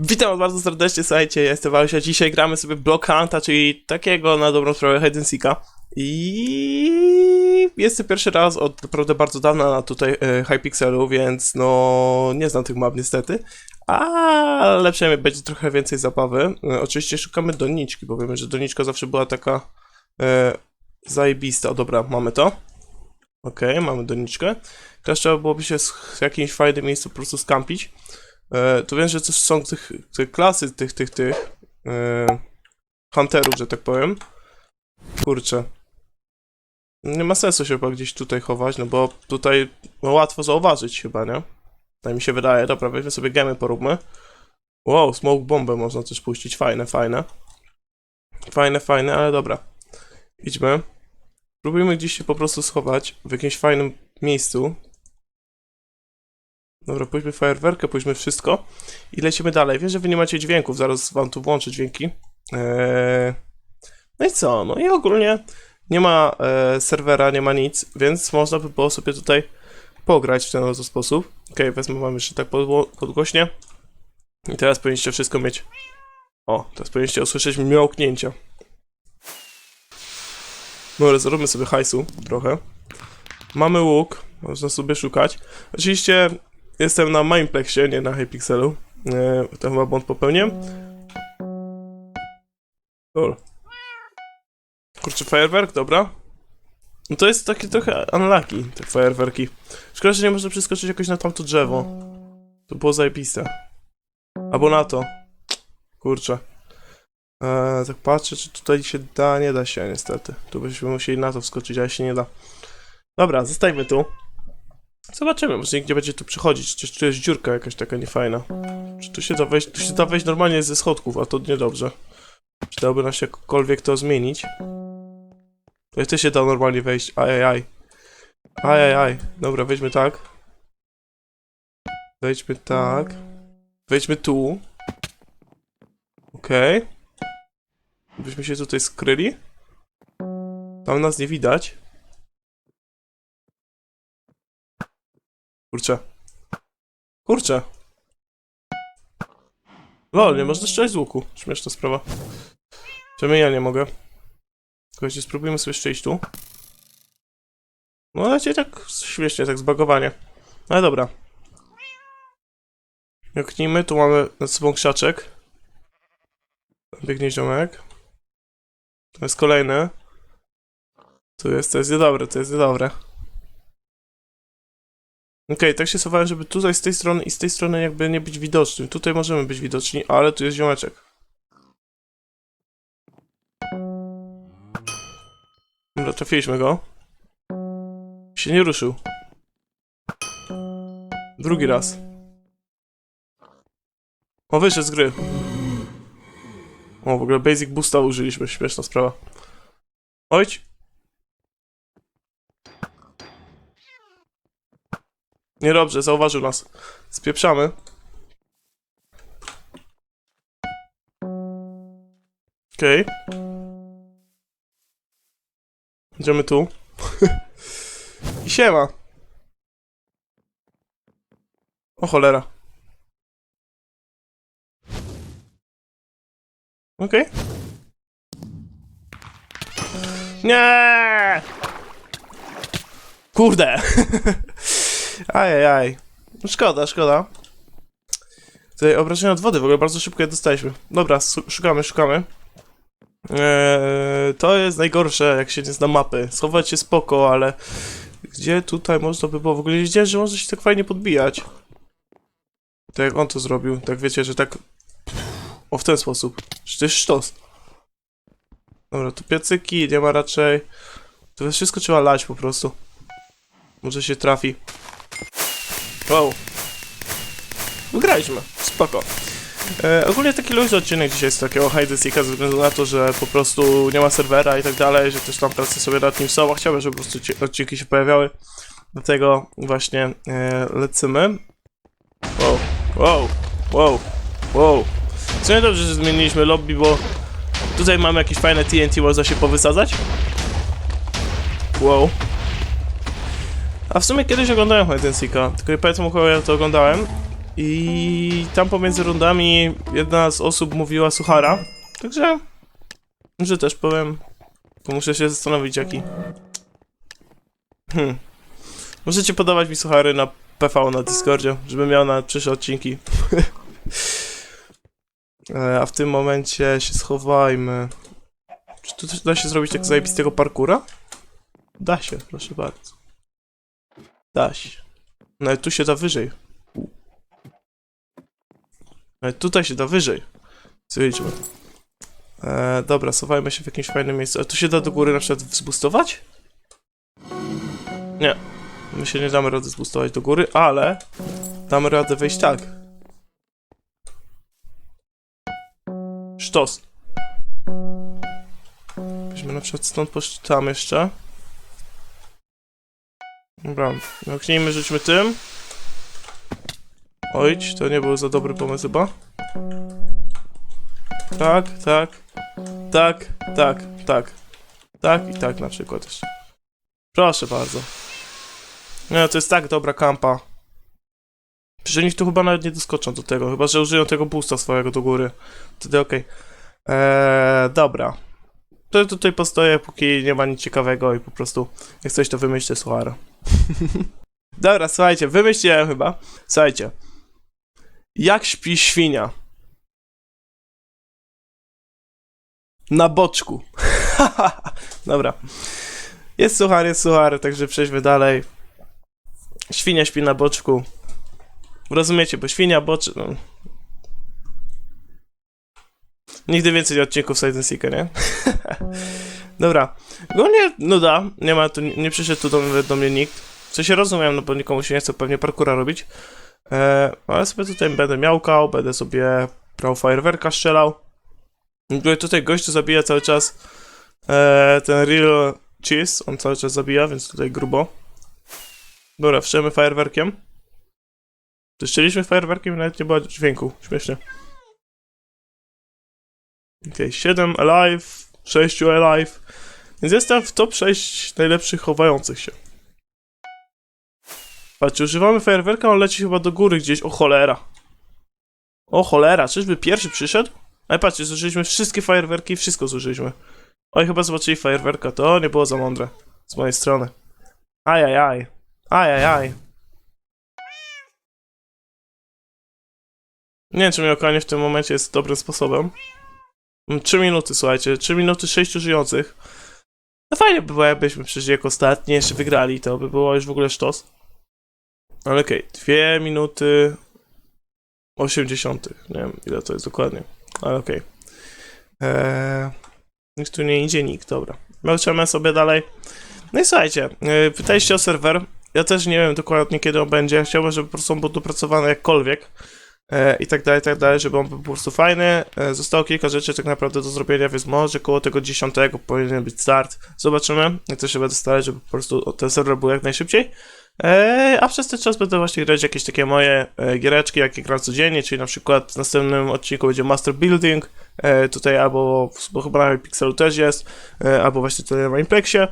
Witam was bardzo serdecznie, słuchajcie, ja jestem Walusia, dzisiaj gramy sobie Block Hunta, czyli takiego na dobrą sprawę hide and seeka. I jest to pierwszy raz od naprawdę bardzo dawna na tutaj e, Hypixelu, więc no nie znam tych map niestety. Ale przynajmniej będzie trochę więcej zabawy. E, oczywiście szukamy doniczki, bo wiemy, że doniczka zawsze była taka e, zajebista. Dobra, mamy to. Okej, mamy doniczkę. Teraz trzeba byłoby się w jakimś fajnym miejscu po prostu skampić. E, to wiem, że też są tych, te klasy tych, tych, tych e, hunterów, że tak powiem. Kurczę. Nie ma sensu się chyba gdzieś tutaj chować, no bo tutaj no, łatwo zauważyć chyba, nie? Tak mi się wydaje. Dobra, weźmy sobie gemy, poróbmy. Wow, smoke bombę można też puścić. Fajne, fajne. Fajne, fajne, ale dobra. Idźmy. Próbujmy gdzieś się po prostu schować w jakimś fajnym miejscu. Dobra, pójdźmy fajerwerkę, pójdźmy wszystko i lecimy dalej. Wiem, że wy nie macie dźwięków, zaraz wam tu włączę dźwięki. Eee... No i co? No i ogólnie nie ma e, serwera, nie ma nic, więc można by było sobie tutaj pograć w ten oto sposób. Ok, wezmę wam jeszcze tak podgłośnie. I teraz powinniście wszystko mieć. O, teraz powinniście usłyszeć miałknięcia. Dobra, zróbmy sobie hajsu trochę. Mamy łuk, można sobie szukać. Oczywiście jestem na Mineplexie, nie na Hypixelu. E, to chyba błąd popełniłem. Lol. Kurczę, fajerwerk, dobra. No to jest takie trochę unlucky, te fajerwerki. Szkoda, że nie można przeskoczyć jakoś na tamto drzewo. To było zajebiste. Albo na to. Kurczę. Eee, tak patrzę, czy tutaj się da, nie da się niestety. Tu byśmy musieli na to wskoczyć, ale się nie da. Dobra, zostajmy tu. Zobaczymy, może nikt nie będzie tu przychodzić. Czy tu jest dziurka jakaś taka niefajna. Czy tu się da wejść, tu się da wejść normalnie ze schodków, a to niedobrze. Przydałoby nam się jakkolwiek to zmienić. To też się da normalnie wejść. Ajajaj. Ajajaj. Dobra, wejdźmy tak. Wejdźmy tak. Wejdźmy tu. Okej. Byśmy się tutaj skryli. Tam nas nie widać. Kurczę. Kurczę. Lol, nie można strzelać z łuku. Śmieszna sprawa. Czemu ja nie mogę? Słuchajcie, spróbujmy sobie iść tu. No ale cię tak śmiesznie, tak zbagowanie. No ale dobra. Joknijmy, tu mamy nad sobą krzaczek. Biegnie ziomek. To jest kolejny. Tu jest, to jest niedobre, to jest niedobre. Okej, tak się schowałem, żeby tutaj z tej strony i z tej strony jakby nie być widocznym. Tutaj możemy być widoczni, ale tu jest ziomeczek. Dobra, trafiliśmy go. Się nie ruszył. Drugi raz. O, wyszedł z gry. O, w ogóle Basic Boosta użyliśmy, śmieszna sprawa. Ojć. Niedobrze, zauważył nas. Spieprzamy. Okej. Idziemy tu. I siema. O cholera. Okej. Nie! Kurde! Ajajaj. Szkoda, szkoda. Tutaj obrażenia od wody, w ogóle bardzo szybko je dostaliśmy. Dobra, szukamy, szukamy. Eee, to jest najgorsze, jak się nie zna mapy. Schować się spoko, ale gdzie tutaj można by było w ogóle nie że można się tak fajnie podbijać. Tak jak on to zrobił, tak wiecie, że tak o w ten sposób. Że to jest sztos. Dobra, tu piecyki, nie ma raczej. To wszystko trzeba lać po prostu. Może się trafi. Wow. Wygraliśmy. Spoko. E, ogólnie taki luźny odcinek dzisiaj jest takiego hide seeka ze względu na to, że po prostu nie ma serwera i tak dalej, że też tam prace sobie nad nim są, a chciałbym, żeby po prostu ci- odcinki się pojawiały. Dlatego właśnie e, lecimy. Wow, wow, wow, wow. Co nie dobrze, że zmieniliśmy lobby, bo tutaj mamy jakieś fajne TNT, można się powysadzać. Wow. A w sumie kiedyś oglądałem Hide and Seeka, tylko nie pamiętam u kogo ja to oglądałem. I tam pomiędzy rundami jedna z osób mówiła suchara. Także, że też powiem, bo muszę się zastanowić jaki. Hmm. Możecie podawać mi suchary na PV na Discordzie, żebym miał na przyszłe odcinki. E, A w tym momencie się schowajmy. Czy tu da się zrobić tak zajebistego parkura? Da się, proszę bardzo. Da się. Nawet tu się da wyżej. U. Nawet tutaj się da wyżej. Słuchajcie. E, dobra, schowajmy się w jakimś fajnym miejscu. A tu się da do góry na przykład zboostować? Nie. My się nie damy rady zboostować do góry, ale damy radę wejść tak. Sztos. Byśmy na przykład stąd poszli tam jeszcze. Dobra, zamknijmy, rzućmy tym. Ojć, to nie był za dobry pomysł chyba. Tak, tak, tak, tak, tak, tak i tak na przykład jeszcze. Proszę bardzo. No, to jest tak dobra kampa. Przecież oni tu chyba nawet nie doskoczą do tego, chyba że użyją tego boosta swojego do góry. Wtedy okej. Eee, dobra. To tutaj postoję, póki nie ma nic ciekawego i po prostu jak coś to wymyślę suchara. dobra, słuchajcie, wymyśliłem chyba. Słuchajcie. Jak śpi świnia? Na boczku. dobra. Jest suchar, jest suchar, także przejdźmy dalej. Świnia śpi na boczku. Rozumiecie, bo świnia boczy... No. Nigdy więcej odcinków Side Seeker, nie? Dobra. Ogólnie nuda. Nie ma tu, nie przyszedł tu do, do mnie nikt. W sensie rozumiem, no bo nikomu się nie chce pewnie parkura robić. E, ale sobie tutaj będę miałkał, będę sobie brał fajerwerka strzelał. W ogóle tutaj gościu zabija cały czas e, ten real cheese, on cały czas zabija, więc tutaj grubo. Dobra, wszczemy fajerwerkiem. Zeszczeliśmy fajerwerkiem i nawet nie było dźwięku. Śmiesznie. Okej, 7 alive, 6 alive. Więc w top 6 najlepszych chowających się. Patrzcie, używamy fajerwerka, on leci chyba do góry gdzieś. O cholera. O cholera, czyżby pierwszy przyszedł? Ale patrzcie, zużyliśmy wszystkie fajerwerki i wszystko zużyliśmy. Oj, chyba zobaczyli fajerwerka, to nie było za mądre. Z mojej strony. Ajajaj. Ajajaj. Nie wiem, czy miałkanie w tym momencie jest dobrym sposobem. 3 minuty, słuchajcie. 3 minuty 6 żyjących. No fajnie by było, jakbyśmy przyszli jako ostatni, jeszcze wygrali, to by było już w ogóle sztos. Ale okej, 2 minuty 80. Nie wiem, ile to jest dokładnie. Ale okej. Eee, nikt tu nie idzie, nikt, dobra. Melczymy sobie dalej. No i słuchajcie, yy, pytaliście o serwer. Ja też nie wiem dokładnie kiedy on będzie. Chciałbym, żeby po prostu on był dopracowany jakkolwiek. E, I tak dalej, i tak dalej, żeby on był po prostu fajny. E, zostało kilka rzeczy tak naprawdę do zrobienia, więc może koło tego 10 powinien być start. Zobaczymy, jak to się będzie starać, żeby po prostu ten serwer był jak najszybciej. E, a przez ten czas będę właśnie grać jakieś takie moje giereczki, jakie gram codziennie, czyli na przykład w następnym odcinku będzie Master Building, tutaj albo, bo chyba na Pixelu też jest, albo właśnie tutaj na Implexie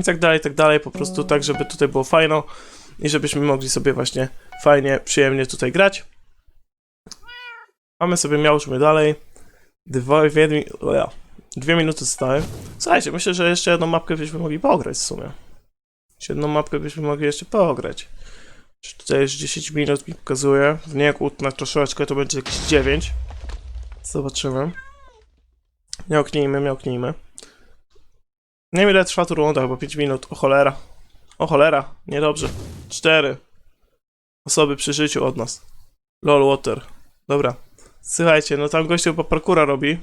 i tak dalej, i tak dalej, po prostu tak, żeby tutaj było fajno i żebyśmy mogli sobie właśnie fajnie, przyjemnie tutaj grać. Mamy sobie, miałżmy dalej. Dwa, dwie, dwie, minuty zostały. Słuchajcie, myślę, że jeszcze jedną mapkę byśmy mogli pograć w sumie. Jeszcze jedną mapkę byśmy mogli jeszcze pograć. Tutaj już 10 minut mi pokazuje. W niej na troszeczkę to będzie jakieś 9. Zobaczymy. Miałknijmy, miałknijmy. Nie wiem ile trwa tu runda, chyba 5 minut. O cholera. O cholera, niedobrze. 4 osoby przy życiu od nas. Lol water. Dobra. Słuchajcie, no tam gościu po parkura robi.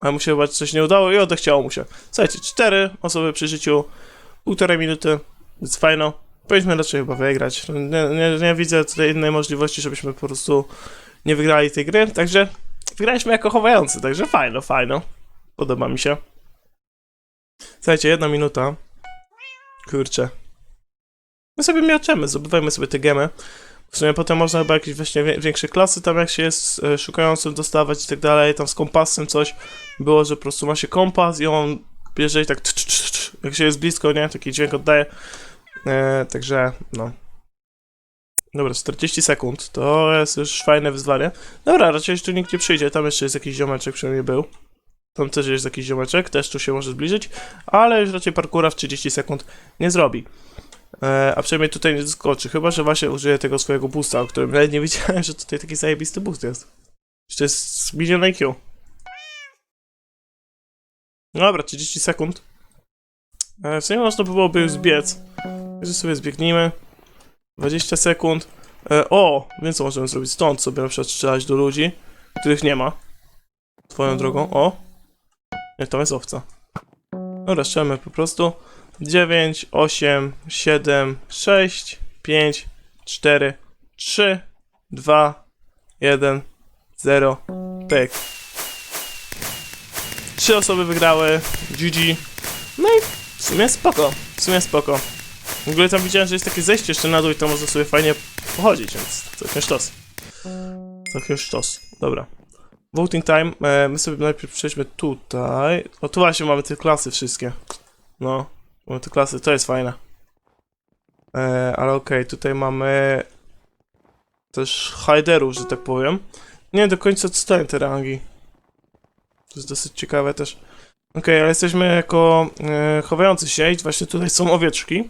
A mu się chyba coś nie udało i odechciało mu się. Słuchajcie, 4 osoby przy życiu. Półtorej minuty. Jest fajno. Powinniśmy raczej chyba wygrać. Nie, nie, nie widzę tutaj innej możliwości, żebyśmy po prostu nie wygrali tej gry. Także wygraliśmy jako chowający. Także fajno, fajno. Podoba mi się. Słuchajcie, jedna minuta. Kurczę. My sobie miaczemy, zdobywajmy sobie te gemy. W sumie potem można chyba jakieś właśnie większe klasy tam jak się jest e, szukającym dostawać i tak dalej, tam z kompasem coś było, że po prostu ma się kompas i on bierze i tak jak się jest blisko, nie, taki dźwięk oddaje. E, także no. Dobra, 40 sekund. To jest już fajne wyzwanie. Dobra, raczej jeszcze nikt nie przyjdzie. Tam jeszcze jest jakiś ziomeczek, przynajmniej był. Tam też jest jakiś ziomeczek, też tu się może zbliżyć, ale już raczej parkura w 30 sekund nie zrobi. E, a przynajmniej tutaj nie skoczy, chyba że właśnie użyje tego swojego boosta, o którym nawet nie wiedziałem, że tutaj taki zajebisty boost jest. Że to jest milion IQ. Dobra, 30 sekund. E, w sumie można by byłoby zbiec. Także sobie zbiegnijmy. 20 sekund. E, o, więc możemy zrobić? Stąd sobie na przykład strzelać do ludzi, których nie ma. Twoją drogą. O! Nie, to jest owca. Dobra, strzelmy po prostu. 9, 8, 7, 6, 5, 4, 3, 2, 1, 0. Pyk. Trzy osoby wygrały. GG. No i w sumie spoko. W sumie spoko. W ogóle tam widziałem, że jest takie zejście jeszcze na dół i to można sobie fajnie pochodzić, więc całkiem sztos. Całkiem sztos. Dobra. Voting time. E, my sobie najpierw przejdźmy tutaj. O, tu właśnie mamy te klasy wszystkie. No, mamy te klasy, to jest fajne. E, ale okej, tutaj mamy też hiderów, że tak powiem. Nie do końca dają te rangi. To jest dosyć ciekawe też. Okej, ale jesteśmy jako e, chowający się i właśnie tutaj są owieczki.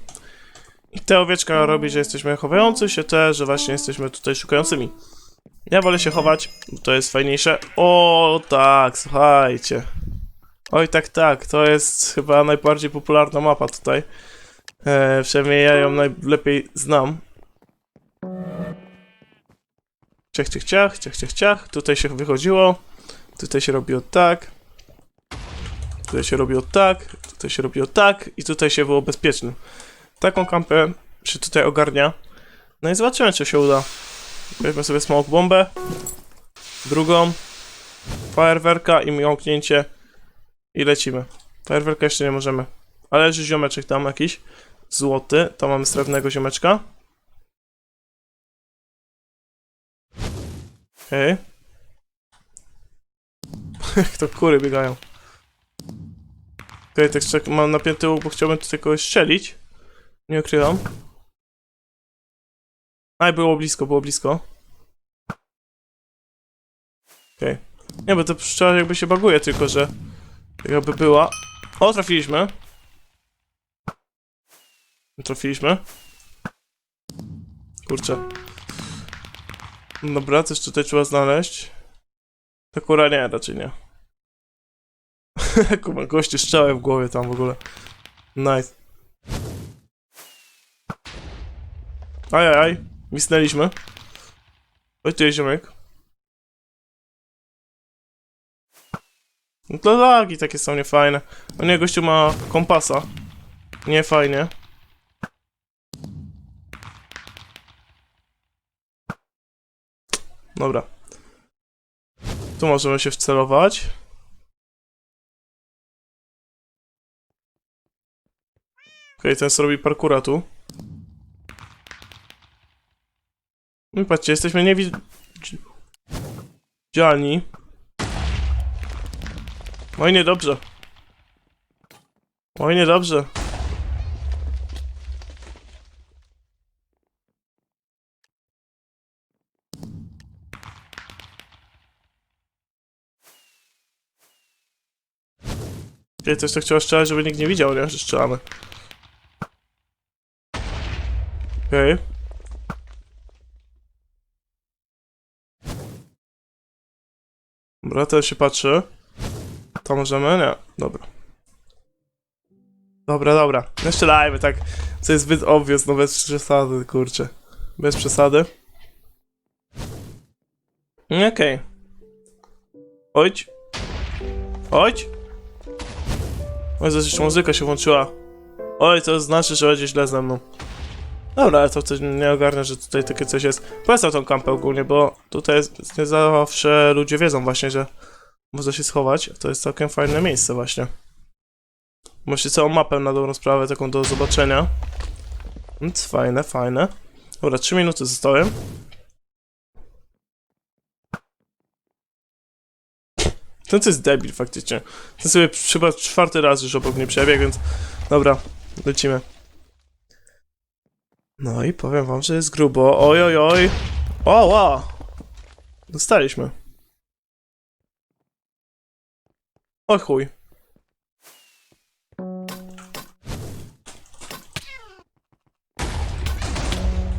I ta owieczka robi, że jesteśmy chowający się, te, że właśnie jesteśmy tutaj szukającymi. Ja wolę się chować, bo to jest fajniejsze. O, tak, słuchajcie. Oj, tak, tak, to jest chyba najbardziej popularna mapa tutaj. E, przynajmniej ja ją najlepiej znam. Ciach, ciach, ciach, ciach, ciach, ciach. Tutaj się wychodziło. Tutaj się robiło tak. Tutaj się robiło tak. Tutaj się robiło tak. I tutaj się było bezpiecznym. Taką kampę się tutaj ogarnia. No i zobaczymy, czy się uda. Weźmy sobie smoke bombę. Drugą. Fajerwerka i miąknięcie. I lecimy. Fajerwerka jeszcze nie możemy. Ale leży ziomeczek tam jakiś. Złoty. Tam mamy srebrnego ziomeczka. Okej. Jak to kury biegają. Okej, tak czek- mam napięty łuk, bo chciałbym tutaj kogoś strzelić. Nie ukrywam. Aj, było blisko, było blisko. Okej. Nie, bo to pszczoła jakby się baguje, tylko że... Jakby była... O, trafiliśmy. Trafiliśmy. Kurczę. Dobra, coś tutaj trzeba znaleźć. Ta kura nie, raczej nie. Kuba, goście strzałę w głowie tam w ogóle. Nice. Ajajaj, misnęliśmy. Oj, tu ziomek. No to lagi takie są niefajne. O nie, gościu ma kompasa. Nie fajnie. Dobra. Tu możemy się wcelować. Okej, ten sobie robi parkura tu. No i patrzcie, jesteśmy niewidzialni. Oj, niedobrze. Oj, niedobrze. Ja też to chciała strzelać, żeby nikt nie widział, nie? Że strzelamy. Okej. Dobra, teraz się patrzy. Możemy? Nie. Dobra. Dobra, dobra. Nie strzelajmy tak. Co jest zbyt obvious, no bez przesady, kurczę. Bez przesady. Okej. Ojć. Ojć. Oj, zaś muzyka się włączyła. Oj, to znaczy, że będzie źle ze mną. Dobra, ale to coś nie ogarnę, że tutaj takie coś jest. Polecam tą kampę ogólnie, bo tutaj jest, nie zawsze ludzie wiedzą właśnie, że można się schować. To jest całkiem fajne miejsce właśnie. Macie całą mapę na dobrą sprawę, taką do zobaczenia. Więc fajne, fajne. Dobra, 3 minuty zostały. Ten to jest debil faktycznie. Ten sobie chyba czwarty raz już obok mnie przebiegł, więc... Dobra, lecimy. No i powiem wam, że jest grubo. Oj, oj, oj. O, wow. Dostaliśmy. O chuj.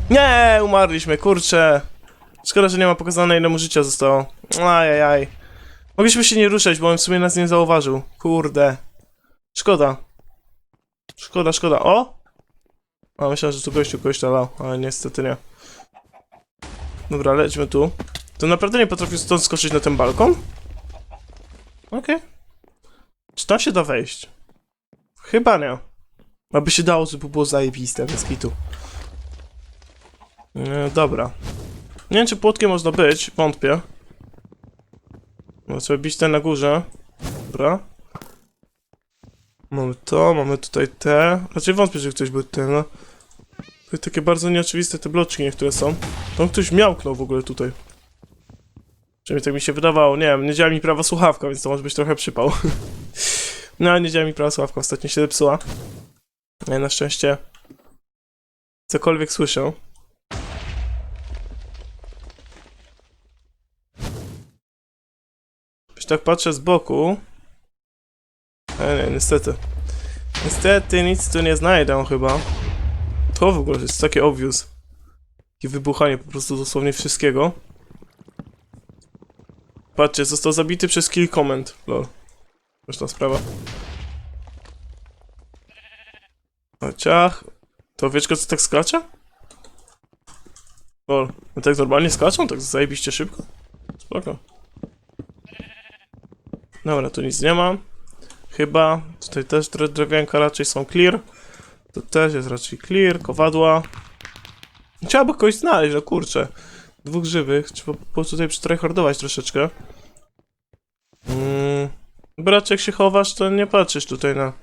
Nie, umarliśmy, kurczę. Szkoda, że nie ma pokazane ile mu życia zostało. Ajajaj. Mogliśmy się nie ruszać, bo on w sumie nas nie zauważył. Kurde. Szkoda. Szkoda, szkoda. O! A myślałem, że tu gościu kogoś lał, ale niestety nie. Dobra, lećmy tu. To naprawdę nie potrafił stąd skoczyć na ten balkon? Okej. Czy tam się da wejść? Chyba nie. Aby się dało, to by było zajebiste, bez kitu. E, dobra. Nie wiem, czy płotkiem można być, wątpię. No, trzeba bić ten na górze. Dobra. Mamy to, mamy tutaj te. Raczej wątpię, że ktoś był ten, no. To takie bardzo nieoczywiste te bloczki niektóre są. Tam ktoś miałknął w ogóle tutaj. Przynajmniej tak mi się wydawało. Nie wiem, nie działa mi prawa słuchawka, więc to może być trochę przypał. no, ale nie działa mi prawa słuchawka, ostatnio się zepsuła. Nie, na szczęście cokolwiek słyszę. Już tak patrzę z boku. E, nie, niestety. Niestety nic tu nie znajdę chyba. To w ogóle jest takie obvious. Takie wybuchanie po prostu dosłownie wszystkiego. Patrzcie, został zabity przez kill comment. Lol. Zresztą sprawa. Ciach. To wieczko co tak skacze? Lol. No tak normalnie skaczą? Tak zajebiście szybko? Spoko. Dobra, tu nic nie ma. Chyba. Tutaj też dre- drewienka raczej są clear. To też jest raczej clear. Kowadła. Trzeba by kogoś znaleźć, no kurczę. Dwóch żywych. Trzeba po prostu tutaj przytryhardować troszeczkę. Jak się chowasz, to nie patrzysz tutaj na,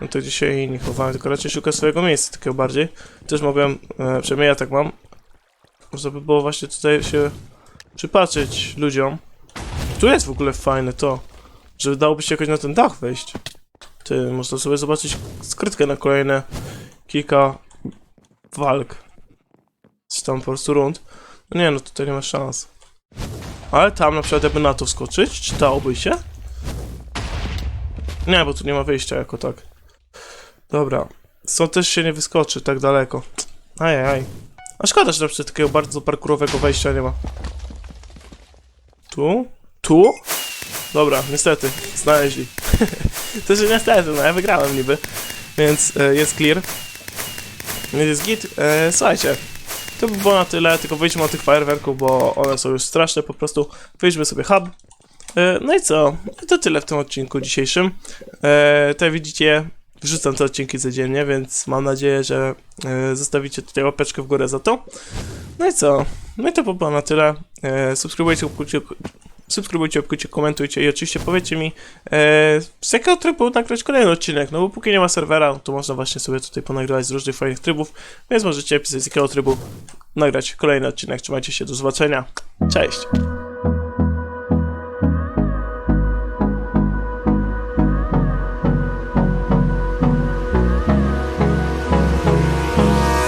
na to, gdzie się inni chowają, tylko raczej szukasz swojego miejsca takiego bardziej. Też mogłem, e, przynajmniej ja tak mam, żeby było właśnie tutaj się przypatrzeć ludziom. Tu jest w ogóle fajne to, że dałoby się jakoś na ten dach wejść. Ty, można sobie zobaczyć skrytkę na kolejne kilka walk. Czy tam po prostu rund. No nie, no tutaj nie ma szans. Ale tam na przykład jakby na to wskoczyć, czy dałoby się? Nie, bo tu nie ma wyjścia jako tak. Dobra. Stąd też się nie wyskoczy tak daleko. Ajajaj. A szkoda, że na takiego bardzo parkurowego wejścia nie ma. Tu? Tu? Dobra, niestety, znaleźli. to że niestety, no ja wygrałem niby. Więc e, jest clear. Jest git. E, słuchajcie, to by było na tyle, tylko wyjdźmy od tych fajerwerków, bo one są już straszne, po prostu wyjdźmy sobie hub. E, no i co? To tyle w tym odcinku dzisiejszym. E, tutaj widzicie, wrzucam te odcinki codziennie, więc mam nadzieję, że e, zostawicie tutaj łapeczkę w górę za to. No i co? No i to by było na tyle. Subskrybujcie, obkujcie, subskrybujcie, obkujcie, komentujcie i oczywiście powiedzcie mi, z jakiego trybu nagrać kolejny odcinek, no bo póki nie ma serwera, to można właśnie sobie tutaj ponagrywać z różnych fajnych trybów, więc możecie pisać z jakiego trybu nagrać kolejny odcinek. Trzymajcie się, do zobaczenia. Cześć!